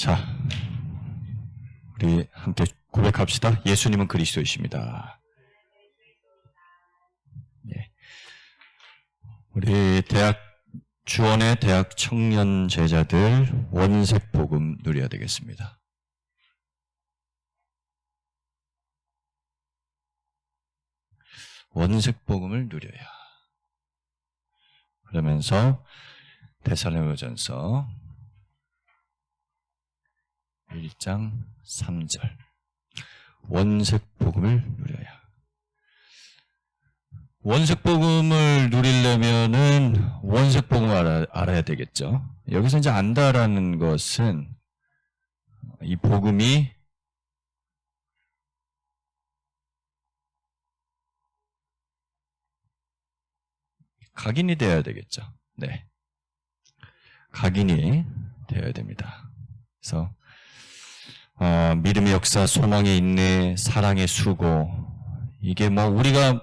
자, 우리 함께 고백합시다. 예수님은 그리스도이십니다. 네. 우리 대학 주원의 대학 청년 제자들 원색 복음 누려야 되겠습니다. 원색 복음을 누려야. 그러면서 데살로니가전서 1장 3절 원색 복음을 누려야. 원색 복음을 누리려면은 원색 복음을 알아, 알아야 되겠죠. 여기서 이제 안다라는 것은 이 복음이 각인이 되어야 되겠죠. 네. 각인이 되어야 됩니다. 그래서 어, 믿음의 역사, 소망의 인내, 사랑의 수고 이게 뭐 우리가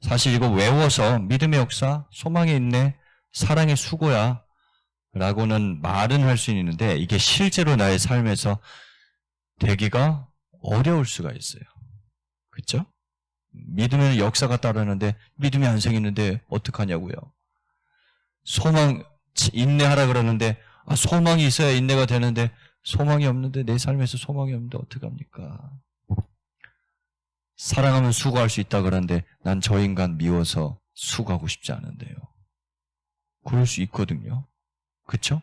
사실 이거 외워서 믿음의 역사, 소망의 인내, 사랑의 수고야 라고는 말은 할 수 있는데 이게 실제로 나의 삶에서 되기가 어려울 수가 있어요. 그렇죠? 믿음의 역사가 따르는데 믿음이 안 생기는데 어떡하냐고요. 소망 인내하라 그러는데 아, 소망이 있어야 인내가 되는데 소망이 없는데 내 삶에서 소망이 없는데 어떡합니까? 사랑하면 수고할 수 있다 그러는데 난 저 인간 미워서 수고하고 싶지 않은데요. 그럴 수 있거든요. 그쵸?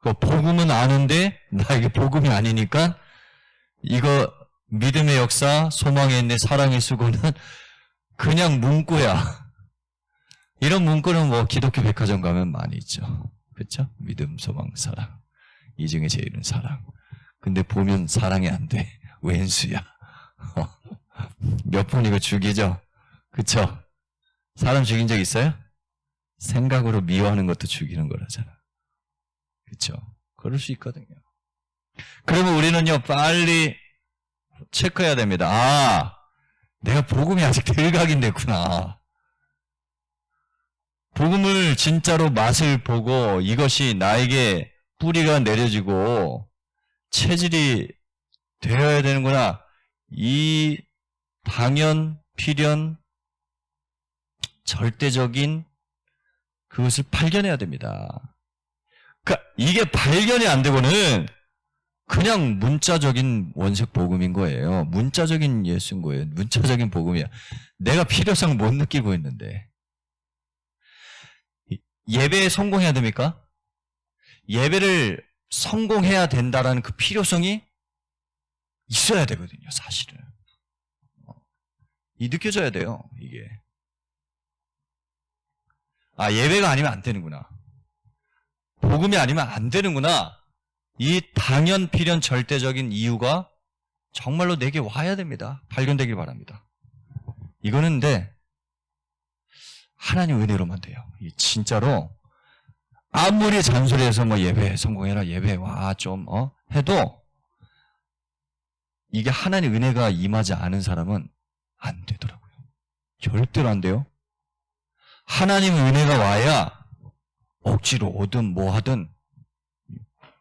그 복음은 아는데 나에게 복음이 아니니까 이거 믿음의 역사, 소망의 인내, 사랑의 수고는 그냥 문구야. 이런 문구는 뭐 기독교 백화점 가면 많이 있죠. 그쵸? 믿음, 소망, 사랑. 이 중에 제일은 사랑. 근데 보면 사랑이 안 돼. 왼수야. 몇 번 이거 죽이죠? 그쵸? 사람 죽인 적 있어요? 생각으로 미워하는 것도 죽이는 거라잖아. 그쵸? 그럴 수 있거든요. 그러면 우리는요, 빨리 체크해야 됩니다. 아, 내가 복음이 아직 덜 각인됐구나. 복음을 진짜로 맛을 보고 이것이 나에게 뿌리가 내려지고 체질이 되어야 되는구나. 이 당연, 필연, 절대적인 그것을 발견해야 됩니다. 그러니까 이게 발견이 안 되고는 그냥 문자적인 원색 복음인 거예요. 문자적인 예수인 거예요. 문자적인 복음이야. 내가 필요성 못 느끼고 있는데. 예배에 성공해야 됩니까? 예배를 성공해야 된다라는 그 필요성이 있어야 되거든요, 사실은. 이 느껴져야 돼요, 이게. 아, 예배가 아니면 안 되는구나. 복음이 아니면 안 되는구나. 이 당연, 필연, 절대적인 이유가 정말로 내게 와야 됩니다. 발견되길 바랍니다. 이거는 근데 하나님 은혜로만 돼요. 진짜로 아무리 잔소리해서 뭐 예배 성공해라 예배 와좀 어? 해도 이게 하나님 은혜가 임하지 않은 사람은 안 되더라고요. 절대로 안 돼요. 하나님 은혜가 와야 억지로 오든 뭐 하든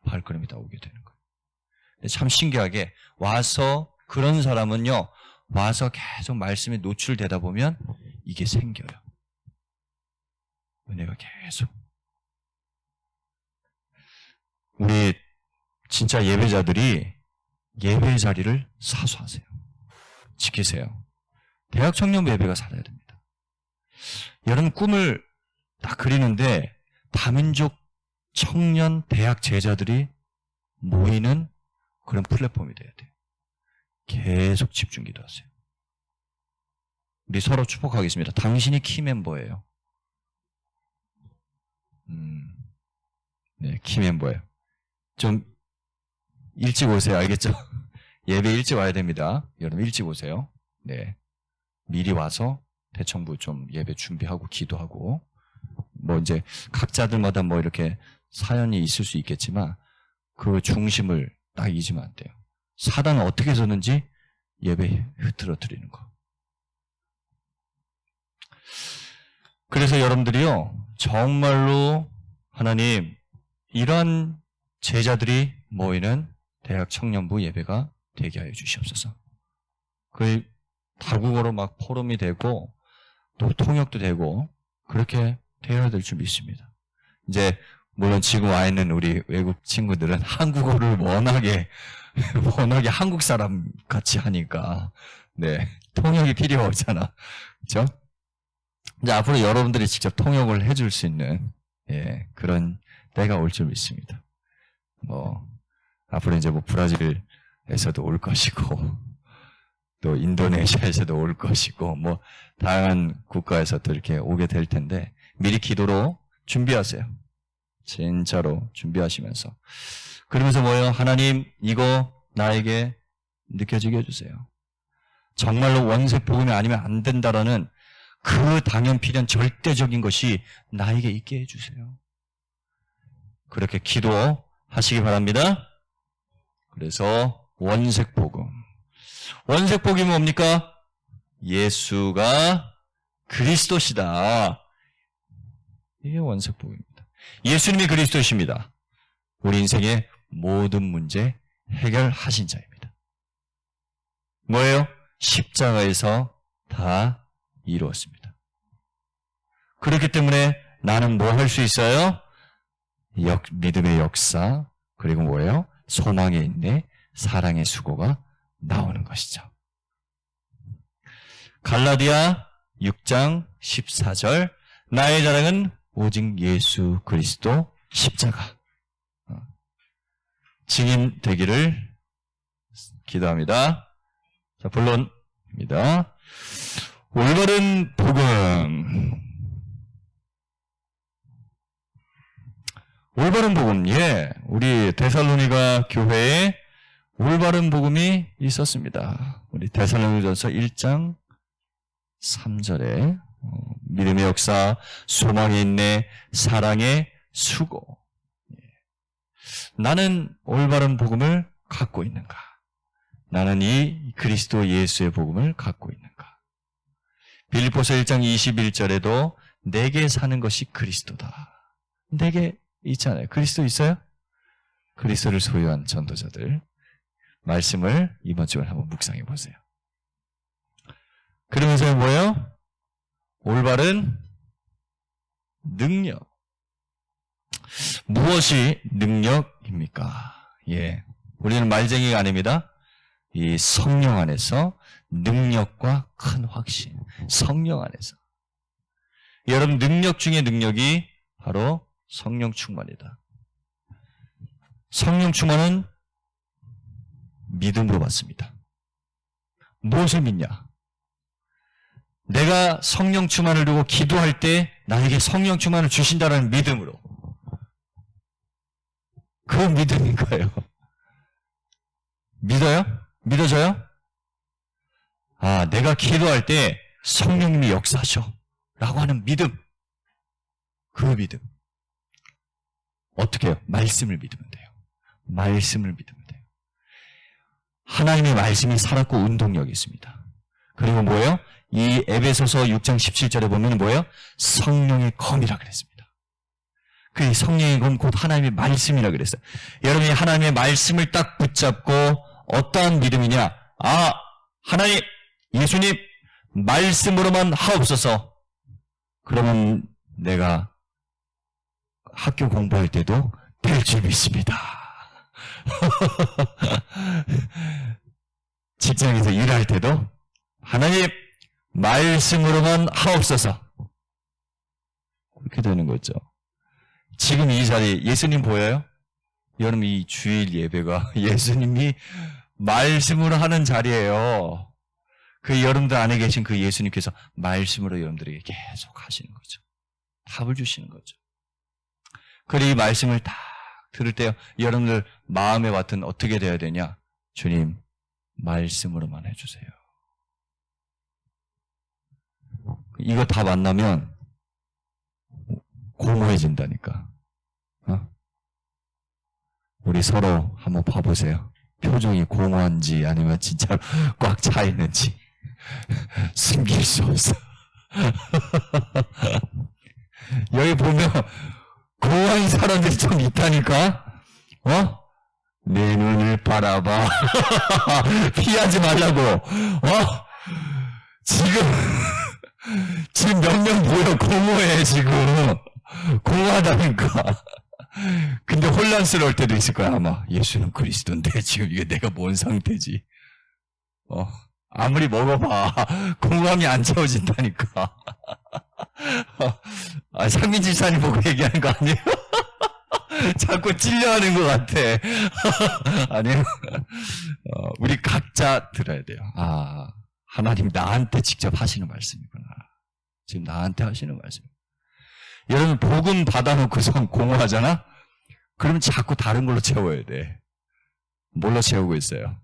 발걸음이 나오게 되는 거예요. 참 신기하게 와서 그런 사람은요 와서 계속 말씀에 노출되다 보면 이게 생겨요. 은혜가 계속 우리 진짜 예배자들이 예배 자리를 사수하세요. 지키세요. 대학 청년부 예배가 살아야 됩니다. 여러분 꿈을 딱 그리는데 다민족 청년 대학 제자들이 모이는 그런 플랫폼이 돼야 돼요. 계속 집중 기도하세요. 우리 서로 축복하겠습니다. 당신이 키 멤버예요. 음, 네, 키 멤버예요. 좀 일찍 오세요. 알겠죠? 예배 일찍 와야 됩니다. 여러분 일찍 오세요. 네. 미리 와서 대청부 좀 예배 준비하고 기도하고 뭐 이제 각자들마다 뭐 이렇게 사연이 있을 수 있겠지만 그 중심을 딱 잊으면 안 돼요. 사단은 어떻게 해서든지 예배 흐트러뜨리는 거. 그래서 여러분들이요 정말로 하나님 이런 제자들이 모이는 대학 청년부 예배가 되게 하여 주시옵소서. 그 다국어로 막 포럼이 되고 또 통역도 되고 그렇게 되어야 될 줄 믿습니다. 이제 물론 지금 와 있는 우리 외국 친구들은 한국어를 워낙에 워낙에 한국 사람 같이 하니까 네 통역이 필요 없잖아, 그렇죠? 이제 앞으로 여러분들이 직접 통역을 해줄 수 있는 예, 그런 때가 올 줄 믿습니다. 뭐 앞으로 이제 뭐 브라질에서도 올 것이고 또 인도네시아에서도 올 것이고 뭐 다양한 국가에서도 이렇게 오게 될 텐데 미리 기도로 준비하세요. 진짜로 준비하시면서 그러면서 뭐예요? 하나님 이거 나에게 느껴지게 해주세요. 정말로 원색 복음이 아니면 안 된다라는 그 당연필연 절대적인 것이 나에게 있게 해주세요. 그렇게 기도 하시기 바랍니다. 그래서 원색 복음. 원색 복음이 뭡니까? 예수가 그리스도시다. 이게 원색 복음입니다. 예수님이 그리스도십니다. 우리 인생의 모든 문제 해결하신 자입니다. 뭐예요? 십자가에서 다 이루었습니다. 그렇기 때문에 나는 뭐 할 수 있어요? 역, 믿음의 역사, 그리고 뭐예요? 소망의 인내, 사랑의 수고가 나오는 것이죠. 갈라디아 6장 14절 나의 자랑은 오직 예수 그리스도 십자가 어. 증인 되기를 기도합니다. 자, 본론입니다. 올바른 복음. 올바른 복음, 예. 우리 데살로니가 교회에 올바른 복음이 있었습니다. 우리 데살로니전서 1장 3절에 어, 믿음의 역사, 소망의 인내, 사랑의 수고. 예. 나는 올바른 복음을 갖고 있는가? 나는 이 그리스도 예수의 복음을 갖고 있는가? 빌리포서 1장 21절에도 내게 사는 것이 그리스도다. 내게 있잖아요. 그리스도 있어요? 그리스도를 소유한 전도자들. 말씀을 이번 주에 한번 묵상해 보세요. 그러면서 뭐예요? 올바른 능력. 무엇이 능력입니까? 예. 우리는 말쟁이가 아닙니다. 이 성령 안에서 능력과 큰 확신. 성령 안에서. 여러분, 능력 중에 능력이 바로 성령 충만이다. 성령 충만은 믿음으로 받습니다. 무엇을 믿냐? 내가 성령 충만을 두고 기도할 때 나에게 성령 충만을 주신다는 믿음으로. 그 믿음인 거예요. 믿어요? 믿어져요? 아, 내가 기도할 때 성령님이 역사하셔. 라고 하는 믿음. 그 믿음. 어떻게 해요? 말씀을 믿으면 돼요. 말씀을 믿으면 돼요. 하나님의 말씀이 살았고 운동력이 있습니다. 그리고 뭐예요? 이 에베소서 6장 17절에 보면 뭐예요? 성령의 검이라 그랬습니다. 그 성령의 검 곧 하나님의 말씀이라 그랬어요. 여러분이 하나님의 말씀을 딱 붙잡고 어떠한 믿음이냐? 아, 하나님, 예수님, 말씀으로만 하옵소서. 그러면 내가 학교 공부할 때도 될 줄 믿습니다. 직장에서 일할 때도 하나님 말씀으로만 하옵소서. 그렇게 되는 거죠. 지금 이 자리 예수님 보여요? 여러분 이 주일 예배가 예수님이 말씀으로 하는 자리예요. 그 여러분들 안에 계신 그 예수님께서 말씀으로 여러분들에게 계속 하시는 거죠. 답을 주시는 거죠. 그리고 이 말씀을 딱 들을 때 여러분들 마음에 맡은 어떻게 돼야 되냐? 주님, 말씀으로만 해주세요. 이거 다 만나면 공허해진다니까. 어? 우리 서로 한번 봐보세요. 표정이 공허한지 아니면 진짜로 꽉차 있는지 숨길 수 없어. 여기 보면 공허한 사람들이 좀 있다니까. 어? 내 눈을 바라봐. 피하지 말라고. 어? 지금, 지금 몇명 모여 공허해, 지금. 공허하다니까. 근데 혼란스러울 때도 있을 거야, 아마. 예수는 그리스도인데, 지금 이게 내가 뭔 상태지. 어. 아무리 먹어봐. 공감이 안 채워진다니까. 아, 상민 집사님 보고 얘기하는 거 아니에요? 자꾸 찔려하는 것 같아. 아니요. 어, 우리 각자 들어야 돼요. 아, 하나님 나한테 직접 하시는 말씀이구나. 지금 나한테 하시는 말씀. 여러분, 복음 받아놓고선 공허하잖아? 그러면 자꾸 다른 걸로 채워야 돼. 뭘로 채우고 있어요?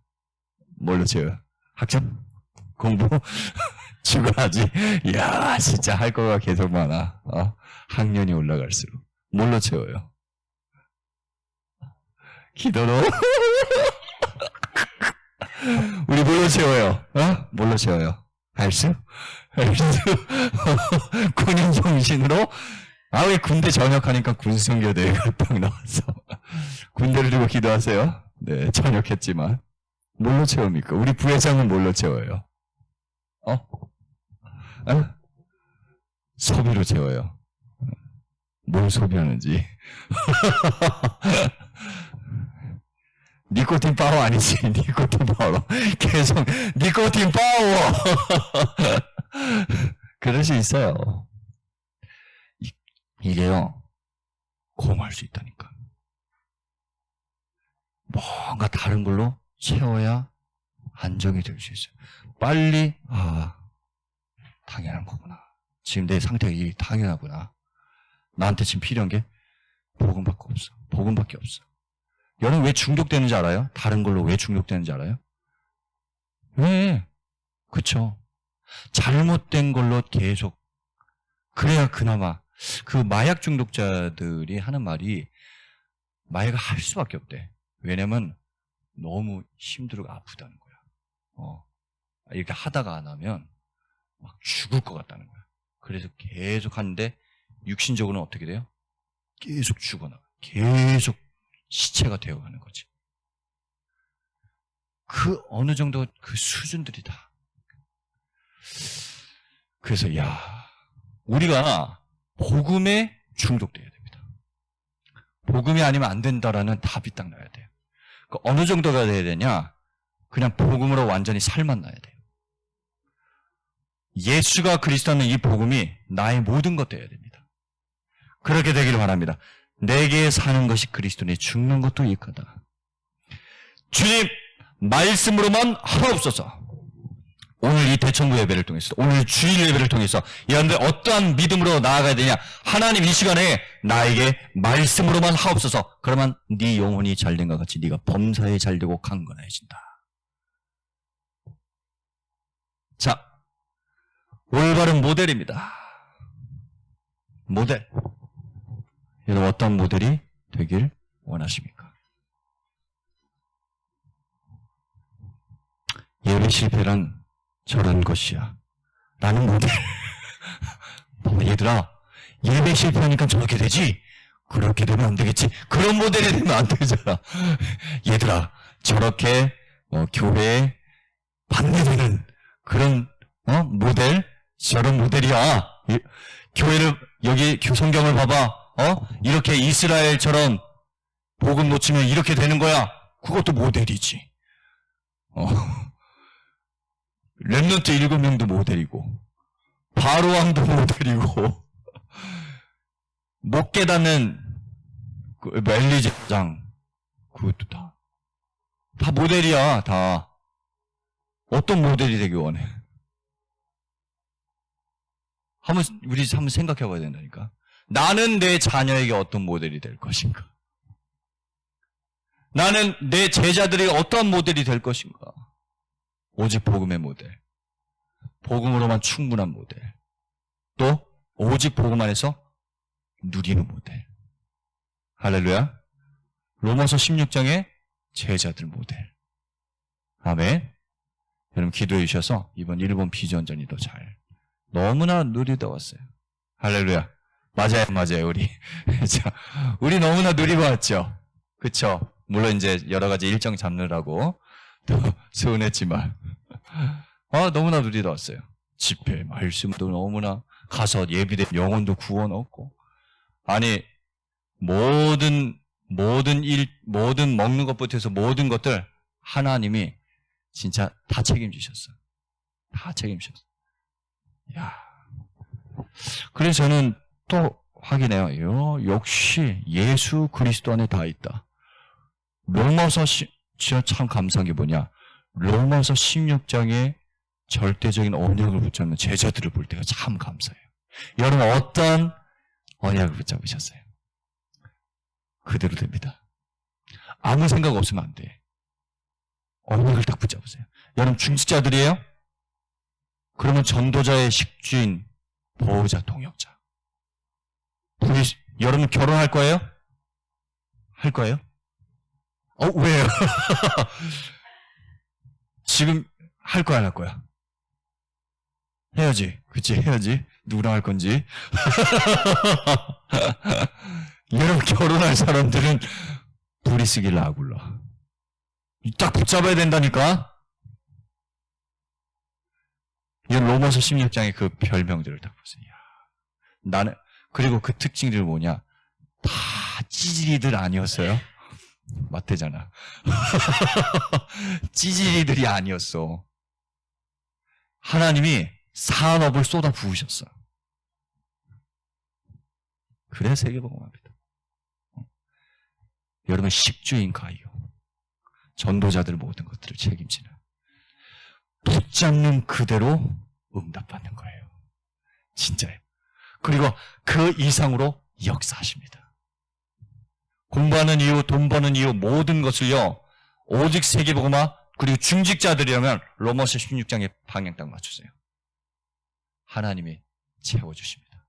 뭘로 채워요? 학점? 공부? 죽어야지. 이야, 진짜 할 거가 계속 많아. 어? 학년이 올라갈수록. 뭘로 채워요? 기도로? 우리 뭘로 채워요? 어? 뭘로 채워요? 알수? 알수? 군인 정신으로? 아, 왜 군대 전역하니까 군수성교대회가 딱 나왔어. 군대를 두고 기도하세요? 네, 전역했지만. 뭘로 채웁니까? 우리 부회장은 뭘로 채워요? 어? 어? 소비로 채워요. 뭘 소비하는지. 니코틴 파워 아니지. 니코틴 파워. 계속 니코틴 파워. 그럴 수 있어요. 이- 이게요. 공할 수 있다니까. 뭔가 다른 걸로 채워야 안정이 될 수 있어요. 빨리 아 당연한 거구나. 지금 내 상태가 이 당연하구나. 나한테 지금 필요한 게 복음밖에 없어. 복음밖에 없어. 여러분 왜 중독되는지 알아요? 다른 걸로 왜 중독되는지 알아요? 왜? 그쵸. 잘못된 걸로 계속 그래야 그나마 그 마약 중독자들이 하는 말이 마약을 할 수밖에 없대. 왜냐면 너무 힘들고 아프다는 거야. 어. 이렇게 하다가 안 하면 막 죽을 것 같다는 거야. 그래서 계속 하는데 육신적으로는 어떻게 돼요? 계속 죽어나가. 계속 시체가 되어가는 거지. 그 어느 정도 그 수준들이다. 그래서 야 우리가 복음에 중독돼야 됩니다. 복음이 아니면 안 된다라는 답이 딱 나야 돼요. 그 어느 정도가 돼야 되냐? 그냥 복음으로 완전히 살만 나야 돼요. 예수가 그리스도는 이 복음이 나의 모든 것 되어야 됩니다. 그렇게 되기를 바랍니다. 내게 사는 것이 그리스도니 죽는 것도 이익하다. 주님 말씀으로만 하옵소서. 오늘 이 대청부 예배를 통해서 오늘 주일 예배를 통해서 여러분들 어떠한 믿음으로 나아가야 되냐 하나님 이 시간에 나에게 말씀으로만 하옵소서 그러면 네 영혼이 잘된 것 같이 네가 범사에 잘되고 강건해진다 자 올바른 모델입니다 모델 여러분 어떤 모델이 되길 원하십니까? 예배 실패란 저런 것이야. 라는 모델. 뭐, 얘들아, 예배 실패하니까 저렇게 되지? 그렇게 되면 안 되겠지? 그런 모델이 되면 안 되잖아. 얘들아, 저렇게, 어, 교회에 반대되는 그런, 어, 모델? 저런 모델이야. 이- 교회를, 여기 교- 성경을 봐봐. 어? 이렇게 이스라엘처럼 복음 놓치면 이렇게 되는 거야. 그것도 모델이지. 어. 랩런트 일곱 명도 모델이고 바로왕도 모델이고 못 깨닫는 그 엘리제장 그것도 다 다 모델이야 다 어떤 모델이 되기 원해 한번 우리 한번 생각해 봐야 된다니까 나는 내 자녀에게 어떤 모델이 될 것인가 나는 내 제자들에게 어떠한 모델이 될 것인가 오직 복음의 모델. 복음으로만 충분한 모델. 또 오직 복음 안에서 누리는 모델. 할렐루야. 로마서 16장의 제자들 모델. 아멘. 여러분 기도해 주셔서 이번 일본 비전전이 더 잘. 너무나 누리다 왔어요. 할렐루야. 맞아요, 맞아요, 우리. 자, 우리 너무나 누리고 왔죠. 그쵸? 물론 이제 여러 가지 일정 잡느라고 또 서운했지만 아 너무나 누리러왔어요. 집회 말씀도 너무나 가서 예비된 영혼도 구원 얻고 아니 모든 모든 일 모든 먹는 것부터 해서 모든 것들 하나님이 진짜 다 책임지셨어. 다 책임지셨어. 야. 그래서 저는 또 확인해요. 요, 역시 예수 그리스도 안에 다 있다. 로마서 참 감사한 게 뭐냐. 로마서 16장에 절대적인 언약을 붙잡는 제자들을 볼 때가 참 감사해요. 여러분 어떤 언약을 붙잡으셨어요? 그대로 됩니다. 아무 생각 없으면 안 돼. 언약을 딱 붙잡으세요. 여러분 중직자들이에요? 그러면 전도자의 식주인, 보호자, 동역자. 여러분 결혼할 거예요? 할 거예요? 어 왜요? 지금 할 거야 안 할 거야? 해야지, 그치 해야지. 누구랑 할 건지. 여러분 결혼할 사람들은 쓰길 아굴러. 딱 붙잡아야 된다니까. 이 로마서 16장의 그 별명들을 딱 보세요. 야, 나는 그리고 그 특징들 뭐냐? 다 찌질이들 아니었어요. 맞대잖아. 찌질이들이 아니었어. 하나님이 산업을 쏟아 부으셨어. 그래 세계복음합니다. 여러분 식주인 가요. 전도자들 모든 것들을 책임지는 붙잡는 그대로 응답받는 거예요. 진짜예요. 그리고 그 이상으로 역사하십니다. 공부하는 이유, 돈 버는 이유 모든 것을요. 오직 세계복음화 그리고 중직자들이라면 로마서 16장에 방향 딱 맞추세요. 하나님이 채워주십니다.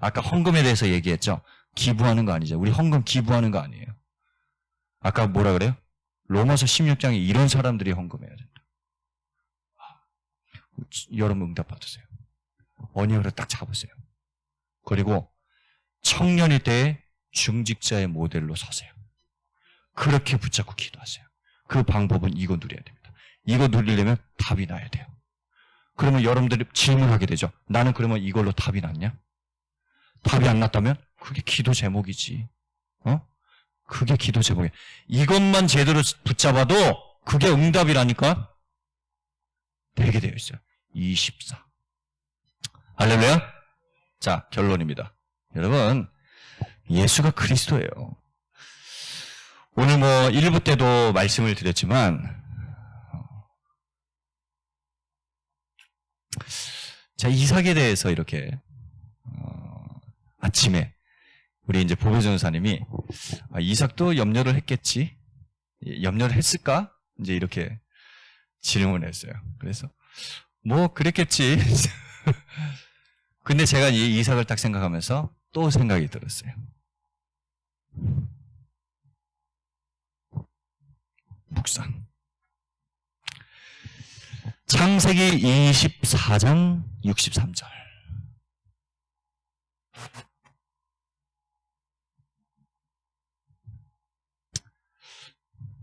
아까 헌금에 대해서 얘기했죠. 기부하는 거 아니죠. 우리 헌금 기부하는 거 아니에요. 아까 뭐라 그래요? 로마서 16장에 이런 사람들이 헌금해야 된다. 여러분 응답 받으세요. 언약으로 딱 잡으세요. 그리고 청년일 때의 중직자의 모델로 서세요. 그렇게 붙잡고 기도하세요. 그 방법은 이거 누려야 됩니다. 이거 누리려면 답이 나야 돼요. 그러면 여러분들이 질문하게 되죠. 나는 그러면 이걸로 답이 났냐? 답이 안 났다면 그게 기도 제목이지. 어? 그게 기도 제목이야. 이것만 제대로 붙잡아도 그게 응답이라니까? 되게 되어 있어요. 24. 할렐루야? 자, 결론입니다. 여러분, 예수가 그리스도예요. 오늘 뭐 1부 때도 말씀을 드렸지만 자, 이삭에 대해서 이렇게 어, 아침에 우리 이제 보배 전사님이 아, 이삭도 염려를 했겠지? 염려를 했을까? 이제 이렇게 질문했어요. 그래서 뭐 그랬겠지. 근데 제가 이 이삭을 딱 생각하면서 또 생각이 들었어요. 묵상. 창세기 24장 63절.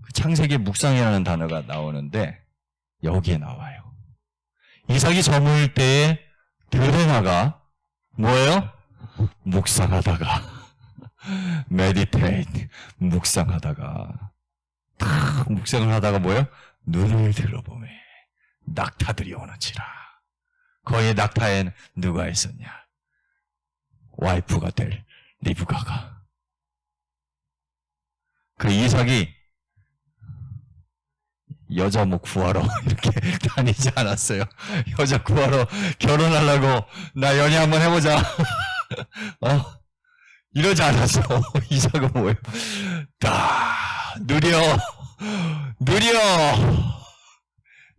그 창세기 묵상이라는 단어가 나오는데 여기에 나와요. 이삭이 저물 때에 들에나가 뭐예요? 묵상하다가 메디테이트 묵상하다가 탁 묵상을 하다가 뭐예요? 눈을 들어보매 낙타들이 오는지라 거기에 낙타에는 누가 있었냐? 와이프가 될 리브가가 그 이삭이 여자 뭐 구하러 이렇게 다니지 않았어요. 여자 구하러 결혼하려고 나 연애 한번 해보자. 어? 이러지 않았어. 이삭은 뭐예요? 다 느려 느려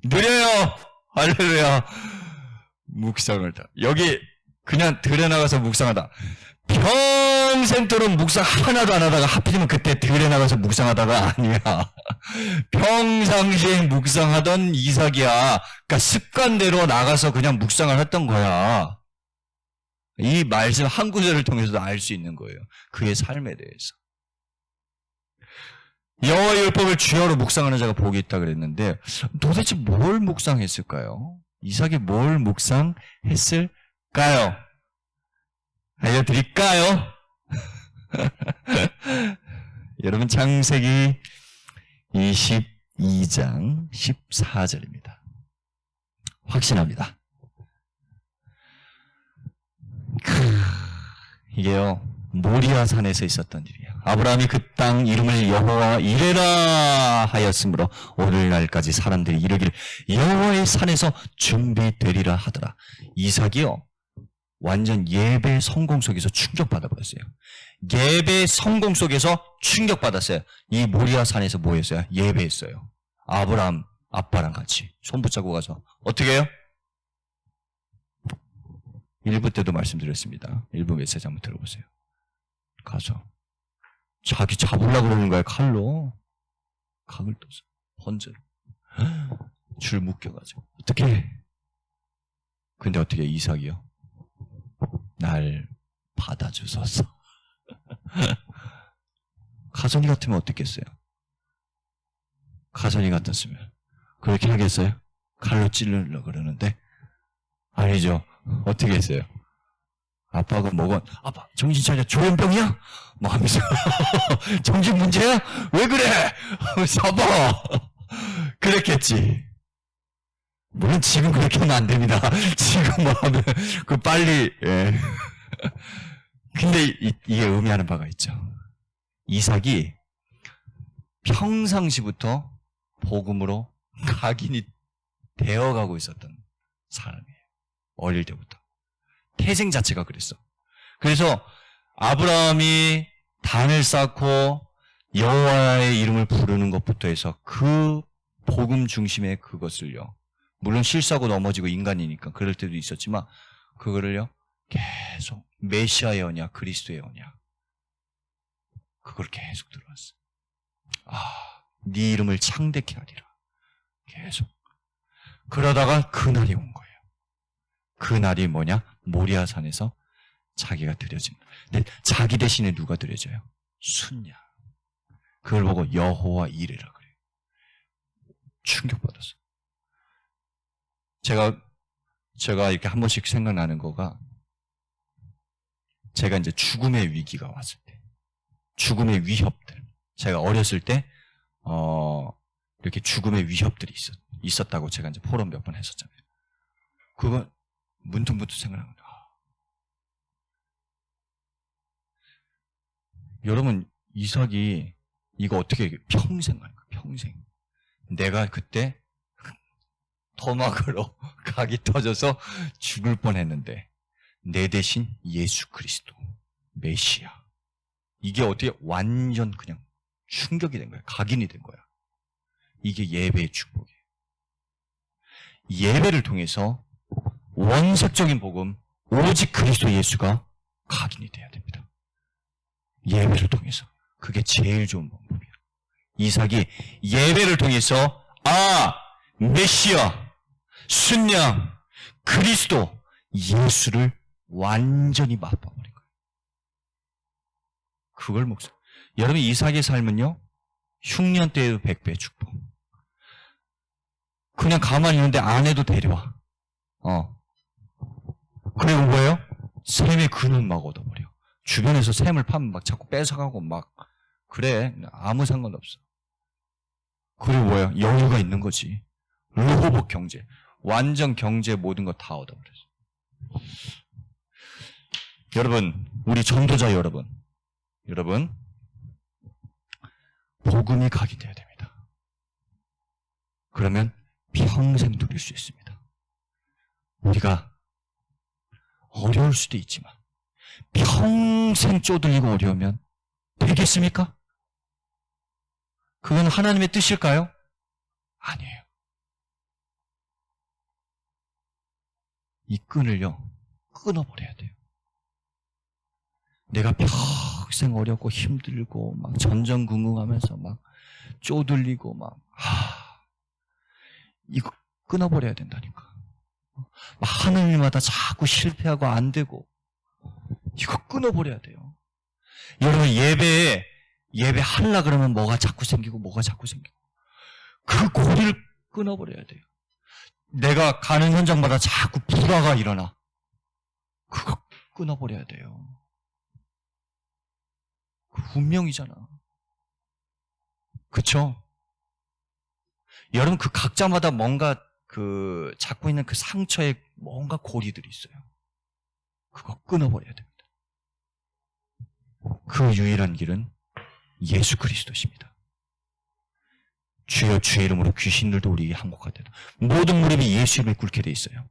느려요. 할렐루야. 묵상을 다. 여기 그냥 들에 나가서 묵상하다. 평생도록 묵상 하나도 안 하다가 하필이면 그때 들에 나가서 묵상하다가 아니야. 평상시에 묵상하던 이삭이야. 그러니까 습관대로 나가서 그냥 묵상을 했던 거야. 이 말씀 한 구절을 통해서도 알 수 있는 거예요. 그의 삶에 대해서. 여호와의 율법을 주야로 묵상하는 자가 복이 있다 그랬는데 도대체 뭘 묵상했을까요? 이삭이 뭘 묵상했을까요? 알려드릴까요? 여러분 창세기 22장 14절입니다. 확신합니다. 크, 이게요 모리아 산에서 있었던 일이에요. 아브라함이 그 땅 이름을 여호와 이레라 하였으므로 오늘날까지 사람들이 이르기를 여호와의 산에서 준비되리라 하더라. 이삭이요 완전 예배 성공 속에서 충격받아 버렸어요. 예배 성공 속에서 충격받았어요. 이 모리아 산에서 뭐 했어요? 예배했어요. 아브라함 아빠랑 같이 손 붙잡고 가서 어떻게 해요? 1부 때도 말씀드렸습니다. 1부 메시지 한번 들어보세요. 가서 자기 잡으려고 그러는 거야 칼로 각을 떠서 번제로 줄 묶여가지고 어떻게 해? 근데 어떻게 해? 이삭이요? 날 받아주소서 가선이 같으면 어떻겠어요? 가선이 같았으면 그렇게 하겠어요? 칼로 찌르려고 그러는데 아니죠 어떻게 했어요? 아빠가 뭐건 아빠 정신 차려 조현병이야? 뭐 하면서 정신 문제야? 왜 그래? 하면서 그랬겠지 물론 지금 그렇게 하면 안 됩니다 지금 뭐 하면 그 빨리 예. 근데 이, 이게 의미하는 바가 있죠 이삭이 평상시부터 복음으로 각인이 되어가고 있었던 사람이에요 어릴 때부터 태생 자체가 그랬어. 그래서 아브라함이 단을 쌓고 여호와의 이름을 부르는 것부터 해서 그 복음 중심의 그것을요. 물론 실수하고 넘어지고 인간이니까 그럴 때도 있었지만 그거를요. 계속 메시아의 언야, 그리스도의 언야. 그걸 계속 들어왔어. 아, 네 이름을 창대케 하리라. 계속. 그러다가 그날이 온 거예요. 그날이 뭐냐? 모리아산에서 자기가 드려집니다. 근데 자기 대신에 누가 드려져요? 순양. 그걸 보고 여호와 이레라 그래요. 충격받았어. 제가 제가 이렇게 한 번씩 생각나는 거가 제가 이제 죽음의 위기가 왔을 때, 죽음의 위협들. 제가 어렸을 때, 어, 이렇게 죽음의 위협들이 있었, 있었다고 제가 이제 포럼 몇 번 했었잖아요. 그건 문득문득 생각납니다. 여러분, 이삭이 이거 어떻게 평생 할까? 평생. 내가 그때 토막으로 각이 터져서 죽을 뻔했는데 내 대신 예수 그리스도 메시아 이게 어떻게 완전 그냥 충격이 된 거야. 각인이 된 거야. 이게 예배의 축복이에요. 예배를 통해서 원색적인 복음, 오직 그리스도 예수가 각인이 돼야 됩니다. 예배를 통해서. 그게 제일 좋은 방법이야. 이삭이 예배를 통해서, 아, 메시아, 순양, 그리스도, 예수를 완전히 맛봐버린 거예요. 그걸 목숨. 여러분, 이삭의 삶은요, 흉년 때에도 백배 축복. 그냥 가만히 있는데 아내도 데려와. 어. 그리고 뭐예요? 샘의 근원 막 얻어버려. 주변에서 샘을 파면 막 자꾸 뺏어가고 막 그래 아무 상관없어. 그리고 뭐야 여유가 있는 거지. 로봇 경제, 완전 경제 모든 거 다 얻어버렸어. 여러분, 우리 전도자 여러분, 여러분 복음이 각인돼야 됩니다. 그러면 평생 누릴 수 있습니다. 우리가 어려울 수도 있지만 평생 쪼들리고 어려우면 되겠습니까? 그건 하나님의 뜻일까요? 아니에요. 이 끈을요, 끊어버려야 돼요. 내가 평생 어렵고 힘들고 막 전전긍긍하면서 막 쪼들리고 막 하, 이거 끊어버려야 된다니까. 하는 일마다 자꾸 실패하고 안 되고 이거 끊어버려야 돼요. 여러분 예배에 예배 하려 그러면 뭐가 자꾸 생기고 뭐가 자꾸 생기고 그 고리를 끊어버려야 돼요. 내가 가는 현장마다 자꾸 불화가 일어나. 그거 끊어버려야 돼요. 그 운명이잖아. 그쵸? 여러분 그 각자마다 뭔가 그 잡고 있는 그 상처에 뭔가 고리들이 있어요. 그거 끊어버려야 됩니다. 그 유일한 길은 예수 그리스도십니다. 주여 주의 이름으로 귀신들도 우리에게 항복하되다. 모든 무릎이 예수 이름을 꿇게 돼 있어요.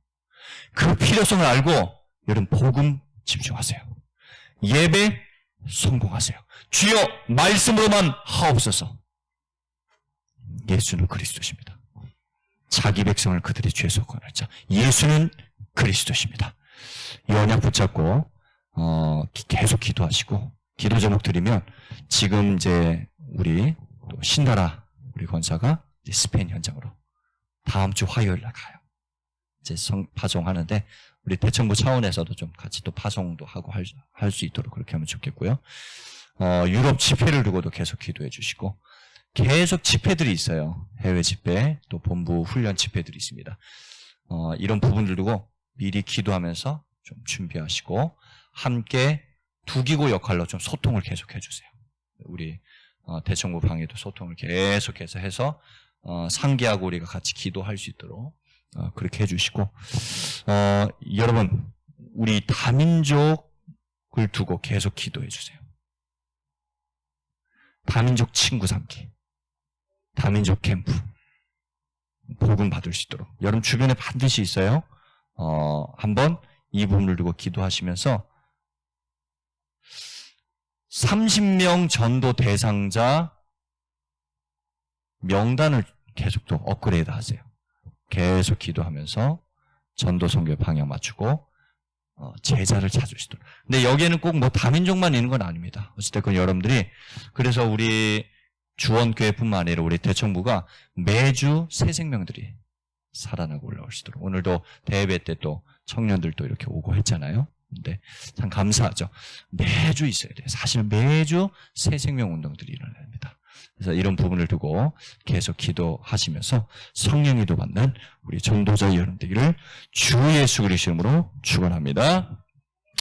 그 필요성을 알고 여러분 복음 집중하세요. 예배 성공하세요. 주여 말씀으로만 하옵소서. 예수는 그리스도십니다. 자기 백성을 그들의 죄에서 구원할 자. 예수는 그리스도십니다. 이 언약 붙잡고 어, 기- 계속 기도하시고 기도 제목 드리면 지금 이제 우리 또 신나라 우리 권사가 스페인 현장으로 다음 주 화요일 날 가요. 이제 성 파송하는데 우리 대청부 차원에서도 좀 같이 또 파송도 하고 할 수 있도록 그렇게 하면 좋겠고요. 어, 유럽 집회를 두고도 계속 기도해 주시고 계속 집회들이 있어요. 해외 집회, 또 본부 훈련 집회들이 있습니다. 어, 이런 부분들 두고 미리 기도하면서 좀 준비하시고 함께 두기고 역할로 좀 소통을 계속 해 주세요. 우리 어, 대청부 방에도 소통을 계속해서 해서 어, 상기하고 우리가 같이 기도할 수 있도록 어, 그렇게 해주시고 어, 여러분 우리 다민족을 두고 계속 기도해 주세요. 다민족 친구 삼기, 다민족 캠프, 복음 받을 수 있도록 여러분 주변에 반드시 있어요. 어, 한번 이 부분을 두고 기도하시면서 30명 전도 대상자 명단을 계속 또 업그레이드 하세요. 계속 기도하면서 전도 선교 방향 맞추고 어, 제자를 있도록. 근데 여기에는 꼭 뭐 다민족만 있는 건 아닙니다. 어쨌든 여러분들이 그래서 우리 주원교회뿐만 아니라 우리 대청부가 매주 새 생명들이 살아나고 있도록 오늘도 대예배 때또 청년들도 이렇게 오고 했잖아요. 근데 참 감사하죠. 매주 있어야 돼요. 사실 매주 새 생명 운동들이 일어납니다. 그래서 이런 부분을 두고 계속 기도하시면서 성령이도 받는 우리 전도자 여러분 되기를 주 예수 그리스도 이름으로 축원합니다.